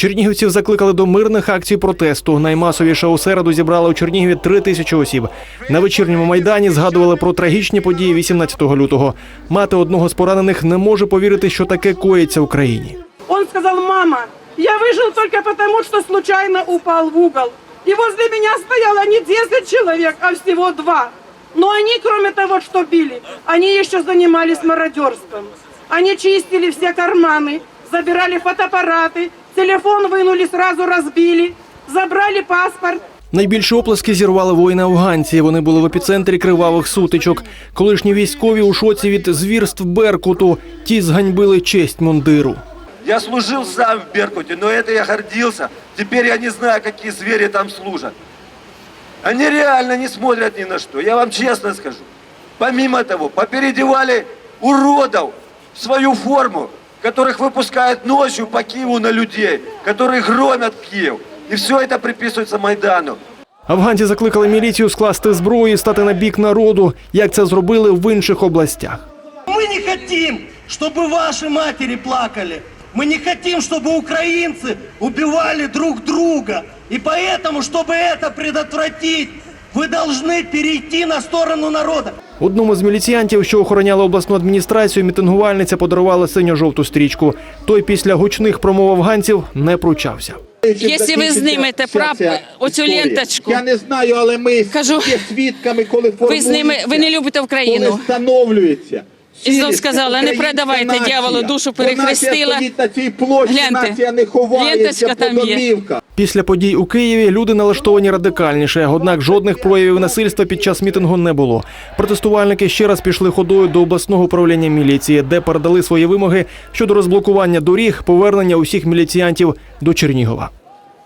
Чернігівців закликали до мирних акцій протесту. Наймасовіше у середу зібрали у Чернігові три тисячі осіб. На вечірньому майдані згадували про трагічні події 18 лютого. Мати одного з поранених не може повірити, що таке коїться в країні. Он сказал, мама, я выжил только потому, что случайно упал в угол. И возле меня стояло не 10 человек, а всего два. Но они, кроме того, что били, они еще занимались мародерством. Они чистили все карманы, забирали фотоаппараты, телефон вынули, сразу разбили, забрали паспорт. Найбільші оплески зірвали воїни афганці. Вони були в епіцентрі кривавих сутичок. Колишні військові у шоці від звірств Беркуту. Ті зганьбили честь мундиру. Я служил сам в Беркуте, но это я гордился. Теперь я не знаю, какие звери там служат. Они реально не смотрят ни на что, я вам честно скажу. Помимо того, попередевали уродов в свою форму, которых выпускают ночью по Киеву на людей, которые громят Киев. И все это приписывается Майдану. Афганці закликали міліцію скласти зброю і стати на бік народу, як це зробили в інших областях. Мы не хотим, чтобы ваши матери плакали. Мы не хотим, чтобы украинцы убивали друг друга. И поэтому, чтобы это предотвратить, вы повинні перейти на сторону народа. Одному з міліціянтів, що охороняли обласну адміністрацію, мітингувальниця подарувала синьо-жовту стрічку. Той після гучних промов афганців не пручався. Якщо ви знімете прап- оцю ленточку, я не знаю, але ми кажу, є свідками, коли ви з ними ви не любите коли встановлюється. І знов сказала, не українська продавайте дьяволу, душу перехрестила. на цій площі, Гляньте, нація не ховається ленточка там є. Після подій у Києві люди налаштовані радикальніше, однак жодних проявів насильства під час мітингу не було. Протестувальники ще раз пішли ходою до обласного управління міліції, де передали свої вимоги щодо розблокування доріг, повернення усіх міліціянтів до Чернігова.